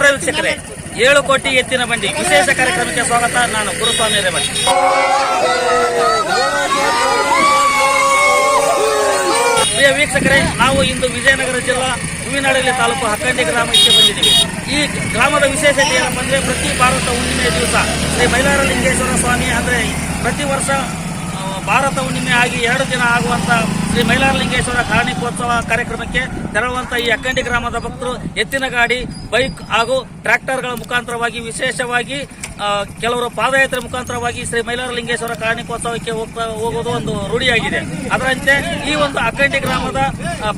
ನಮಸ್ಕಾರ ವೀಕ್ಷಕರೇ. ಏಳು ಕೋಟಿ ಎತ್ತಿನ ಬಂಡಿ. ವಿಶೇಷ ಕಾರ್ಯಕ್ರಮಕ್ಕೆ ಸ್ವಾಗತ. ನಾನು ಗುರುಸ್ವಾಮಿ ರೇವಣ್ಣ. ಪ್ರಿಯ ವೀಕ್ಷಕರೇ, ನಾವು ಇಂದು ವಿಜಯನಗರ ಜಿಲ್ಲಾ ಹೂವಿನಹಳ್ಳಿ ತಾಲೂಕು ಹಕ್ಕಂಡಿ ಗ್ರಾಮಕ್ಕೆ ಬಂದಿದ್ದೀವಿ. ಈ ಗ್ರಾಮದ ವಿಶೇಷತೆ ಏನಪ್ಪ ಪ್ರತಿ ಭಾರತ ಹುಣ್ಣಿಮೆ ದಿವಸ ಶ್ರೀ ಮೈಲಾರಲಿಂಗೇಶ್ವರ ಸ್ವಾಮಿ, ಅಂದ್ರೆ ಪ್ರತಿ ವರ್ಷ ಭಾರತ ಹುಣ್ಣಿಮೆ ಆಗಿ ಎರಡು ದಿನ ಆಗುವಂತ ಶ್ರೀ ಮೈಲಾರಲಿಂಗೇಶ್ವರ ಕಾರಣಿಕೋತ್ಸವ ಕಾರ್ಯಕ್ರಮಕ್ಕೆ ತೆರಳುವಂತಹ ಈ ಅಕ್ಕಂಡಿ ಗ್ರಾಮದ ಭಕ್ತರು ಎತ್ತಿನ ಗಾಡಿ, ಬೈಕ್ ಹಾಗೂ ಟ್ರ್ಯಾಕ್ಟರ್ಗಳ ಮುಖಾಂತರವಾಗಿ ವಿಶೇಷವಾಗಿ ಕೆಲವರು ಪಾದಯಾತ್ರೆ ಮುಖಾಂತರವಾಗಿ ಶ್ರೀ ಮೈಲಾರಲಿಂಗೇಶ್ವರ ಕಾರಣಿಕೋತ್ಸವಕ್ಕೆ ಹೋಗ್ತಾ ಹೋಗೋದು ಒಂದು ರೂಢಿಯಾಗಿದೆ. ಅದರಂತೆ ಈ ಒಂದು ಅಕ್ಕಂಡಿ ಗ್ರಾಮದ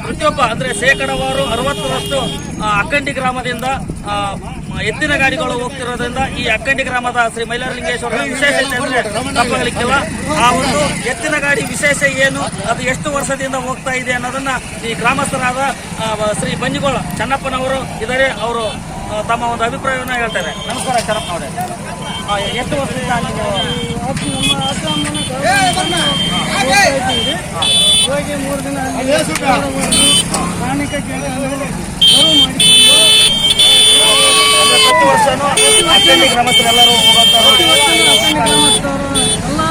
ಪ್ರತಿಯೊಬ್ಬ ಅಂದ್ರೆ ಶೇಕಡವಾರು ಅರವತ್ತರಷ್ಟು ಅಕ್ಕಂಡಿ ಗ್ರಾಮದಿಂದ ಎತ್ತಿನ ಗಾಡಿಗಳು ಹೋಗ್ತಿರೋದ್ರಿಂದ ಈ ಅಕ್ಕಂಡಿ ಗ್ರಾಮದ ಶ್ರೀ ಮೈಲಾರಲಿಂಗೇಶ್ವರ ವಿಶೇಷತೆ ಅಂದ್ರೆ ತಪ್ಪಾಗಲಿಕ್ಕಿಲ್ಲ. ಆ ಒಂದು ಎತ್ತಿನ ಗಾಡಿ ವಿಶೇಷ ಏನು, ಅದು ಎಷ್ಟು ವರ್ಷದಿಂದ ಹೋಗ್ತಾ ಇದೆ ಅನ್ನೋದನ್ನ ಈ ಗ್ರಾಮಸ್ಥರಾದ ಶ್ರೀ ಬಂಜಿಗೋಳ ಚನ್ನಪ್ಪನವರು ಇದ್ದಾರೆ. ಅವರು ತಮ್ಮ ಒಂದು ಅಭಿಪ್ರಾಯವನ್ನು ಹೇಳ್ತಾರೆ. ನಮಸ್ಕಾರ ಚನ್ನಪ್ಪ ಅವರೇ ಎಷ್ಟು ವರ್ಷದಿಂದ ಹೋಗಿ ಮೂರು ದಿನ ಕೇಳಿ ಆಮೇಲೆ ಪ್ರತಿ ವರ್ಷನೂ ಗ್ರಾಮಸ್ಥರೆಲ್ಲರೂ ಎಲ್ಲ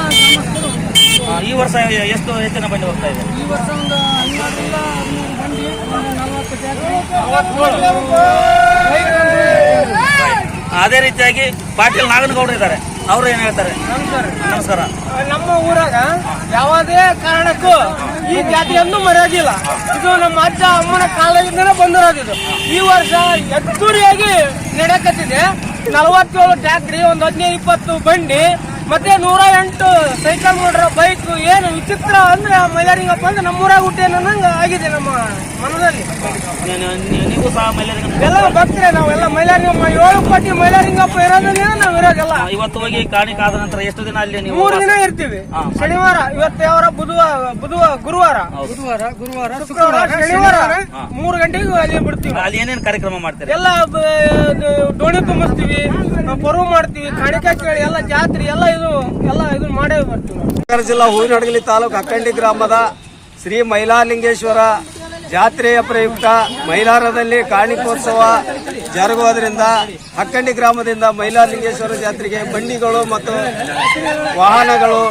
ಈ ವರ್ಷ ಎಷ್ಟು ಹೆಚ್ಚಿನ ಬಂಡಿ ಹೋಗ್ತಾ ಇದೆ? ಈ ವರ್ಷ ಒಂದು ಹನ್ನೆರಡರಿಂದ ಹದಿಮೂರು ಬಂಡಿ ನಲವತ್ತು ಅದೇ ರೀತಿಯಾಗಿ ಪಾಟೀಲ್ ನಾಗನಗೌಡರು ಇದ್ದಾರೆ. ಅವರು ಏನ್ ಹೇಳ್ತಾರೆ? ನಮಸ್ಕಾರ. ನಮ್ಮ ಊರಾಗ ಯಾವುದೇ ಕಾರಣಕ್ಕೂ ಈ ಜಾತಿಯನ್ನು ಮರೆಯೋದಿಲ್ಲ ಇದು ನಮ್ಮ ಅಜ್ಜ ಅಮ್ಮನ ಕಾಲದಿಂದನೇ ಬಂದಿರೋದಿದ್ದು ಈ ವರ್ಷ ಎತ್ತೂರಿಯಾಗಿ ನಡೆಯಕತ್ತಿದೆ. ನಲವತ್ತೇಳು ಟ್ಯಾಕ್ಟ್ರಿ ಒಂದು ಹದಿನೈದು ಇಪ್ಪತ್ತು ಬಂಡಿ ಮತ್ತೆ ನೂರ ಎಂಟು ಸೈಕಲ್ ನೋಡ್ರ ಬೈಕ್ ಏನು ವಿಚಿತ್ರ ಅಂದ್ರೆ ಮೈಲಾರಿಂಗಪ್ಪ ಅಂದ್ರೆ ನಮ್ಮೂರಾಗ ಹುಟ್ಟೇನ ಆಗಿದೆ ನಮ್ಮ ಮನದಲ್ಲಿ. ಎಲ್ಲ ಬರ್ತೀರ ನಾವೆಲ್ಲ ಮೈಲಾರಿಂಗಪ್ಪ ಏಳು ಕೋಟಿ ಮೈಲಾರಿಂಗಪ್ಪ ಇರೋದ್ರಿಂದ ನಾವ್ ಇರೋದಿಲ್ಲ. ಇವತ್ತು ಹೋಗಿ ಕಾಣಿಕ ಆದ ನಂತರ ಎಷ್ಟು ದಿನ ಅಲ್ಲಿ ನೀವು ಮೂರು ದಿನ ಇರ್ತೀವಿ. ಶನಿವಾರ ಇವತ್ತು ಯಾವ ಬುಧವಾರ ಬುಧವಾರ ಗುರುವಾರ. ಬುಧವಾರ ಗುರುವಾರ ಶುಕ್ರವಾರ ಶನಿವಾರ ಗಂಟೆಗೆ ಅಲ್ಲಿ ಬಿಡ್ತೀವಿ. ಅಲ್ಲಿ ಏನೇನು ಕಾರ್ಯಕ್ರಮ ಮಾಡ್ತೀರಿ? ಎಲ್ಲ ದೋಣಿ ತುಂಬಿಸ್ತೀವಿ ಪರ್ವ ಮಾಡ್ತೀವಿ ಕಾಣಿಕೆ ಕೇಳಿ ಎಲ್ಲ ಜಾತ್ರೆ ಎಲ್ಲ ಇದು ಎಲ್ಲ ಇದು ಮಾಡೇ ಬರ್ತೀವಿ. ವಿಜಯನಗರ ಜಿಲ್ಲಾ ಹೂವಿನಡಗಲಿ ತಾಲೂಕು ಅಕ್ಕಂಡಿ ಗ್ರಾಮದ ಶ್ರೀ ಮೈಲಾಲಿಂಗೇಶ್ವರ ಜಾತ್ರೆಯ ಪ್ರಯುಕ್ತ ಮೈಲಾರದಲ್ಲಿ ಕಾಣಿಕೋತ್ಸವ ಜರುಗುವುದರಿಂದ ಅಕ್ಕಂಡಿ ಗ್ರಾಮದಿಂದ ಮೈಲಾಲಿಂಗೇಶ್ವರ ಜಾತ್ರೆಗೆ ಬಂಡಿಗಳು ಮತ್ತು ವಾಹನಗಳು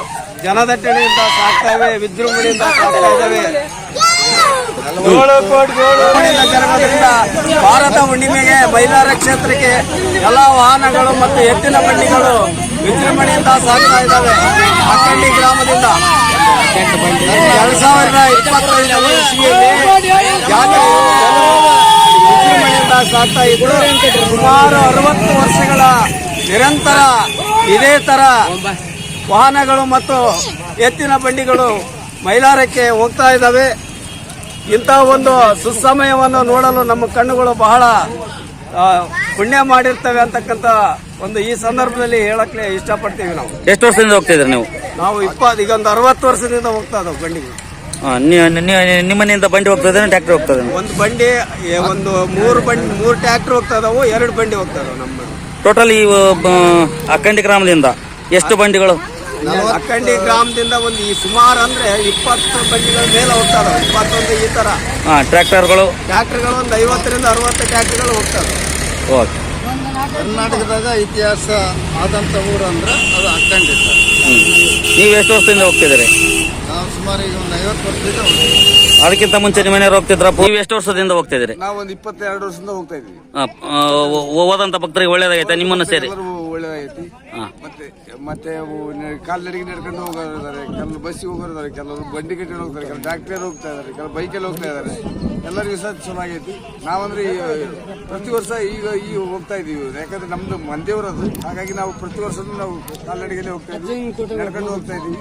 ಜನದಟ್ಟಣೆಯಿಂದ ಸಾಕ್ತಾ ಇವೆ ವಿಜೃಂಭಣೆಯಿಂದ ಸಾಕ್ತಾ ಇದ್ದಾವೆ ಭಾರತ ಹುಣ್ಣಿಮೆಗೆ ಬೈಲಾರ ಕ್ಷೇತ್ರಕ್ಕೆ ಎಲ್ಲ ವಾಹನಗಳು ಮತ್ತು ಎತ್ತಿನ ಬಂಡಿಗಳು ವಿಜೃಂಭಣೆಯಿಂದ ಸಾಗ್ತಾ ಇದ್ದಾವೆ. ಅಕ್ಕಂಡಿ ಗ್ರಾಮದಿಂದ ಎರಡ್ ಸಾವಿರದ ಇಪ್ಪತ್ತೈದನೇ ಸಾಗ್ತಾ ಇದ್ದು ಸುಮಾರು ಅರವತ್ತು ವರ್ಷಗಳ ನಿರಂತರ ಇದೇ ತರ ವಾಹನಗಳು ಮತ್ತು ಎತ್ತಿನ ಬಂಡಿಗಳು ಮೈಲಾರಕ್ಕೆ ಹೋಗ್ತಾ ಇದ್ದಾವೆ. ಇಂಥ ಒಂದು ಸುಸಮಯವನ್ನು ನೋಡಲು ನಮ್ಮ ಕಣ್ಣುಗಳು ಬಹಳ ಪುಣ್ಯ ಮಾಡಿರ್ತವೆ ಅಂತಕ್ಕಂಥ ಒಂದು ಈ ಸಂದರ್ಭದಲ್ಲಿ ಹೇಳಕ್ಕೆ ಇಷ್ಟಪಡ್ತೀವಿ ನಾವು. ಎಷ್ಟು ವರ್ಷದಿಂದ ಹೋಗ್ತಾ ಇದ್ರಿ ನೀವು? ನಾವು ಇಪ್ಪತ್ತು ಈಗ ಒಂದು ಅರವತ್ತು ವರ್ಷದಿಂದ ಹೋಗ್ತಾ ಇದಾವೆ ಬಂಡಿಗೆ. ಆ, ನೀ- ನೀ- ನಿಮ್ಮನೆಯಿಂದ ಬಂಡಿ ಹೋಗ್ತದೆ ಟ್ರ್ಯಾಕ್ಟರ್ ಹೋಗ್ತದೆ ಒಂದು ಬಂಡಿ ಏ, ಒಂದು ಮೂರು ಬಂಡಿ ಮೂರು ಟ್ರ್ಯಾಕ್ಟರ್ ಹೋಗ್ತಾ ಇದಾವೆ ಎರಡು ಬಂಡಿ ಹೋಗ್ತಾ ಇದಾವೆ ನಮ್ಮ ಟೋಟಲ್ ಈ ಬ- ಅಕ್ಕಂಡಿ ಗ್ರಾಮದಿಂದ ಎಷ್ಟು ಬಂಡಿಗಳು? ಅಕ್ಕಂಡಿ ಗ್ರಾಮದಿಂದ ಒಂದು ಈ ಸುಮಾರು ಅಂದ್ರೆ ಇಪ್ಪತ್ತು ಬಂಡಿಗಳ ಮೇಲೆ ಹೋಗ್ತಾರೆ ಇಪ್ಪತ್ತೊಂದು ಈ ತರ. ಟ್ರ್ಯಾಕ್ಟರ್ಗಳು. ಟ್ರ್ಯಾಕ್ಟರ್ಗಳು ಒಂದು ಐವತ್ತರಿಂದ ಅರವತ್ತು ಟ್ರ್ಯಾಕ್ಟರ್ಗಳು ಹೋಗ್ತಾರೆ ಓಕೆ. ಕರ್ನಾಟಕದಾಗ ಇತಿಹಾಸ ಆದಂಥ ಊರು ಅಂದ್ರೆ ಅದು ಅಕ್ಕಂಡಿ ಸರ್. ನೀವು ಎಷ್ಟು ವರ್ಷದಿಂದ ಹೋಗ್ತಿದ್ದೀರಿ? ನಾವು ಸುಮಾರು ಈಗ ಒಂದು ಐವತ್ತು ವರ್ಷದಿಂದ. ಅದಕ್ಕಿಂತ ಮುಂಚೆ ನಿಮ್ಮ ಮನೆಯವ್ರು ಹೋಗ್ತಿದ್ರ? ನೀವು ಎಷ್ಟು ವರ್ಷದಿಂದ ಹೋಗ್ತಿದ್ದೀರಿ ನಾವು ಒಂದು ಇಪ್ಪತ್ತೆರಡು ವರ್ಷದಿಂದ ಹೋಗ್ತಾ ಇದ್ದೀವಿ. ಹೋದಂತ ಆ, ಓ- ಓದಂತ ಭಕ್ತರಿಗೆ ಒಳ್ಳೇದಾಗೈತೆ ನಿಮ್ಮನ್ನು ಸೇರಿ. ಒಳ್ಳೇದಾಗೈತಿ ಒಳ್ಳೆದಾಗೈತಿ ಹಾ. ಮತ್ತೆ ಮತ್ತೆ ಅವು ನೆ- ಕಾಲ್ನಡಿಗೆ ನಡ್ಕೊಂಡು ಹೋಗೋರು ಇದಾರೆ ಕೆಲವರು ಬಸ್ಸಿಗೆ ಹೋಗೋರಿದ್ದಾರೆ ಕೆಲವರು ಬಂಡಿ ಕಟ್ಟಿ ಹೋಗ್ತಾರೆ ಕೆಲವು ಡಾಕ್ಟರ್ ಹೋಗ್ತಾ ಇದಾರೆ ಕೆಲವು ಬೈಕಲ್ಲಿ ಹೋಗ್ತಾ ಇದ್ದಾರೆ. ಎಲ್ಲರಿಗೂ ಸಹ ಚೆನ್ನಾಗೈತಿ. ನಾವಂದ್ರೆ ಈ ಪ್ರತಿ ವರ್ಷ ಈಗ ಈ ಹೋಗ್ತಾ ಇದೀವಿ ಯಾಕಂದ್ರೆ ನಮ್ದು ಮಂದೇವ್ರದು ಹಾಗಾಗಿ ನಾವು ಪ್ರತಿ ವರ್ಷ ನಾವು ಕಾಲ್ನಡಿಗೆಲ್ಲೇ ಹೋಗ್ತಾ ಇದೀವಿ ನಡ್ಕೊಂಡು ಹೋಗ್ತಾ ಇದೀವಿ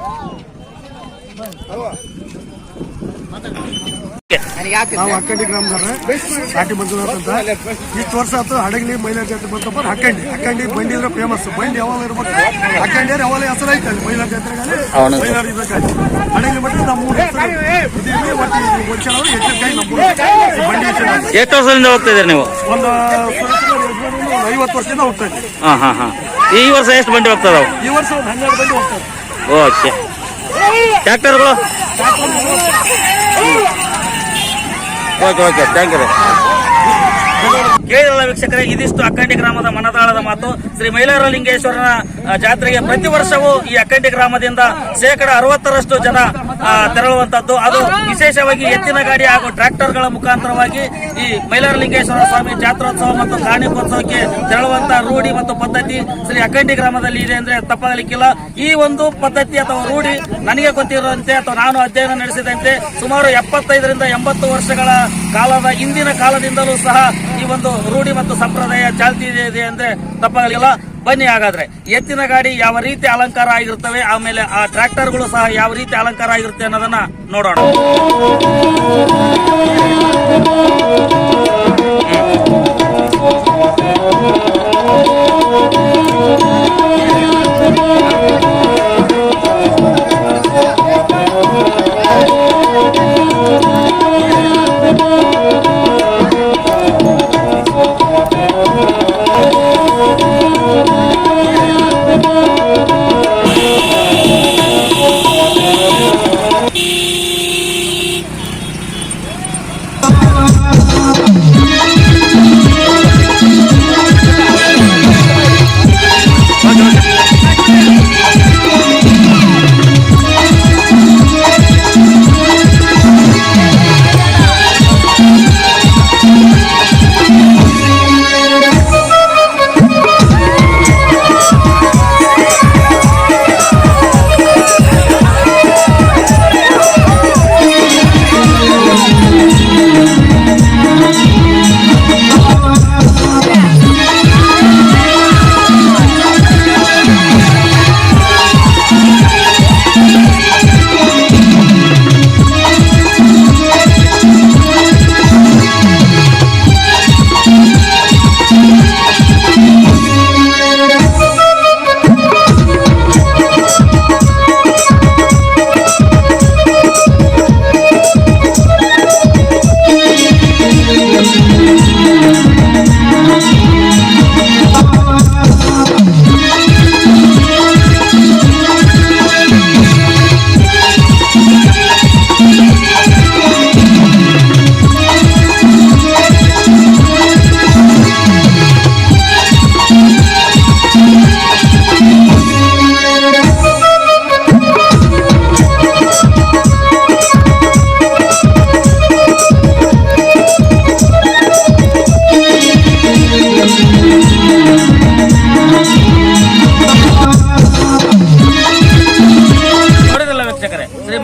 ನಾವು ಹಕ್ಕಂಡಿ ಗ್ರಾಮದವ್ರ. ಕಾಟಿ ಮಂಜುನಾಥ್ ಅಂತ. ಇಷ್ಟು ವರ್ಷ ಆಯ್ತು ಹಡಗಲಿ ಮಹಿಳಾ ಜಾತ್ರೆ ಬಂತಪ್ಪ ಹಕ್ಕಂಡಿ. ಹಕ್ಕಂಡಿ ಬಂಡಿ ಅಂದ್ರೆ ಫೇಮಸ್ ಬಂಡಿ ಯಾವಾಗ ಇರ್ಬೇಕು? ಹಕ್ಕಂಡಿ ಯಾವಾಗ ಹೆಸರು ಐತೆ ಅಲ್ಲಿ ಮಹಿಳಾ ಜಾತ್ರೆಗಾಲಿ ಮೈಲಾರ್ ಇರ್ಬೇಕಾಗಿ ಹಡಗಲಿ ಮತ್ತೆ ನಮ್ಮ ಮೂರು ಹೆಸರು ವರ್ಷ ನಮ್ಮ ಬಂಡಿ ಎಷ್ಟು ವರ್ಷದಿಂದ ಹೋಗ್ತಿದ್ದೀರಿ ನೀವು? ಒಂದು ಐವತ್ತು ವರ್ಷದಿಂದ ಹೋಗ್ತಾ ಇದ್ದೀವಿ. ಹಾ ಹಾ ಹಾ. ಈ ವರ್ಷ ಎಷ್ಟು ಬಂಡಿ ಹೋಗ್ತದಾವ ಈ ವರ್ಷ ಒಂದು ಹನ್ನೆರಡು ಬಂಡಿ ಹೋಗ್ತಾ ಓಕೆ. ಟ್ರ್ಯಾಕ್ಟರ್ಗಳು ಓಕೆ ಓಕೆ ಥ್ಯಾಂಕ್ ಯು ಕೇಳಿರಲ್ಲ ವೀಕ್ಷಕರೇ ಇದಿಷ್ಟು ಅಕ್ಕಂಡಿ ಗ್ರಾಮದ ಮನದಾಳದ ಮಾತು. ಶ್ರೀ ಮೈಲಾರ ಲಿಂಗೇಶ್ವರನ ಜಾತ್ರೆಗೆ ಪ್ರತಿ ವರ್ಷವೂ ಈ ಅಕ್ಕಂಡಿ ಗ್ರಾಮದಿಂದ ಶೇಕಡ ಅರವತ್ತರಷ್ಟು ಜನ ತೆರಳುವಂತದ್ದು. ಅದು ವಿಶೇಷವಾಗಿ ಎತ್ತಿನ ಗಾಡಿ ಹಾಗೂ ಟ್ರ್ಯಾಕ್ಟರ್ಗಳ ಮುಖಾಂತರವಾಗಿ ಈ ಮೈಲಾರಲಿಂಗೇಶ್ವರ ಸ್ವಾಮಿ ಜಾತ್ರೋತ್ಸವ ಮತ್ತು ಕಾರ್ಣಿಕೋತ್ಸವಕ್ಕೆ ತೆರಳುವಂತಹ ರೂಢಿ ಮತ್ತು ಪದ್ಧತಿ ಶ್ರೀ ಅಖಂಡಿ ಗ್ರಾಮದಲ್ಲಿ ಇದೆ ಅಂದ್ರೆ ತಪ್ಪಾಗಲಿಕ್ಕಿಲ್ಲ. ಈ ಒಂದು ಪದ್ಧತಿ ಅಥವಾ ರೂಢಿ ನನಗೆ ಗೊತ್ತಿರುವಂತೆ ಅಥವಾ ನಾನು ಅಧ್ಯಯನ ನಡೆಸಿದಂತೆ ಸುಮಾರು ಎಪ್ಪತ್ತೈದರಿಂದ ಎಂಬತ್ತು ವರ್ಷಗಳ ಕಾಲದ ಹಿಂದಿನ ಕಾಲದಿಂದಲೂ ಸಹ ಈ ಒಂದು ರೂಢಿ ಮತ್ತು ಸಂಪ್ರದಾಯ ಚಾಲ್ತಿ ಇದೆ ಅಂದ್ರೆ ತಪ್ಪಾಗಲಿಲ್ಲ. ಬನ್ನಿ ಹಾಗಾದ್ರೆ. ಎತ್ತಿನ ಗಾಡಿ ಯಾವ ರೀತಿ ಅಲಂಕಾರ ಆಗಿರ್ತವೆ, ಆಮೇಲೆ ಆ ಟ್ರ್ಯಾಕ್ಟರ್ಗಳು ಸಹ ಯಾವ ರೀತಿ ಅಲಂಕಾರ ಆಗಿರುತ್ತೆ ಅನ್ನೋದನ್ನ ನೋಡೋಣ.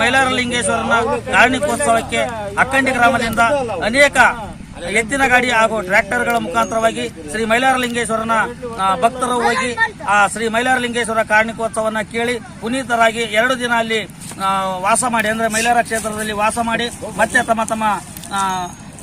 ಮೈಲಾರ ಲಿಂಗೇಶ್ವರನ ಕಾರಣಿಕೋತ್ಸವಕ್ಕೆ ಅಕ್ಕಂಡಿ ಗ್ರಾಮದಿಂದ ಅನೇಕ ಎತ್ತಿನ ಗಾಡಿ ಹಾಗೂ ಟ್ರ್ಯಾಕ್ಟರ್ಗಳ ಮುಖಾಂತರವಾಗಿ ಶ್ರೀ ಮೈಲಾರ ಲಿಂಗೇಶ್ವರನ ಭಕ್ತರು ಹೋಗಿ, ಆ, ಶ್ರೀ ಮೈಲಾರ ಲಿಂಗೇಶ್ವರ ಕಾರಣಿಕೋತ್ಸವನ್ನ ಕೇಳಿ ಪುನೀತರಾಗಿ ಎರಡು ದಿನ ಅಲ್ಲಿ ವಾಸ ಮಾಡಿ, ಅಂದರೆ ಮೈಲಾರ ಕ್ಷೇತ್ರದಲ್ಲಿ ವಾಸ ಮಾಡಿ ಮತ್ತೆ ತಮ್ಮ ತಮ್ಮ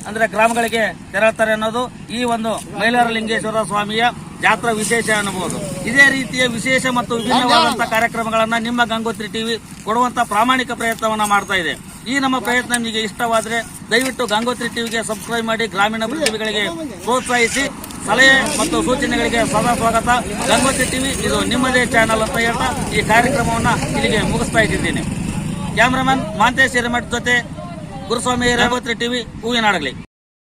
ಅಂದ್ರೆ ಗ್ರಾಮಗಳಿಗೆ ತೆರಳುತ್ತಾರೆ ಅನ್ನೋದು ಈ ಒಂದು ಮೈಲಾರ ಲಿಂಗೇಶ್ವರ ಸ್ವಾಮಿಯ ಜಾತ್ರಾ ವಿಶೇಷ ಅನ್ನಬಹುದು ಇದೇ ರೀತಿಯ ವಿಶೇಷ ಮತ್ತು ವಿಭಿನ್ನವಾದಂತಹ ಕಾರ್ಯಕ್ರಮಗಳನ್ನ ನಿಮ್ಮ ಗಂಗೋತ್ರಿ ಟಿವಿ ಕೊಡುವಂತ ಪ್ರಾಮಾಣಿಕ ಪ್ರಯತ್ನವನ್ನ ಮಾಡ್ತಾ ಇದೆ. ಈ ನಮ್ಮ ಪ್ರಯತ್ನ ನಿಮಗೆ ಇಷ್ಟವಾದ್ರೆ ದಯವಿಟ್ಟು ಗಂಗೋತ್ರಿ ಟಿವಿಗೆ ಸಬ್ಸ್ಕ್ರೈಬ್ ಮಾಡಿ ಗ್ರಾಮೀಣ ಪ್ರತಿಭೆಗಳಿಗೆ ಪ್ರೋತ್ಸಾಹಿಸಿ. ಸಲಹೆ ಮತ್ತು ಸೂಚನೆಗಳಿಗೆ ಸದಾ ಸ್ವಾಗತ. ಗಂಗೋತ್ರಿ ಟಿವಿ ಇದು ನಿಮ್ಮದೇ ಚಾನಲ್ ಅಂತ ಹೇಳ್ತಾ ಈ ಕಾರ್ಯಕ್ರಮವನ್ನ ಇಲ್ಲಿಗೆ ಮುಗಿಸ್ತಾ ಇದ್ದೀನಿ ಕ್ಯಾಮ್ರಾಮನ್ ಮಾಂತೇಶ್ ಹಿರೇಮಠ್ ಜೊತೆ ಗುರುಸ್ವಾಮಿ ಗಂಗೋತ್ರಿ ಟಿವಿ ಹೂವಿನಾಡಗಲಿ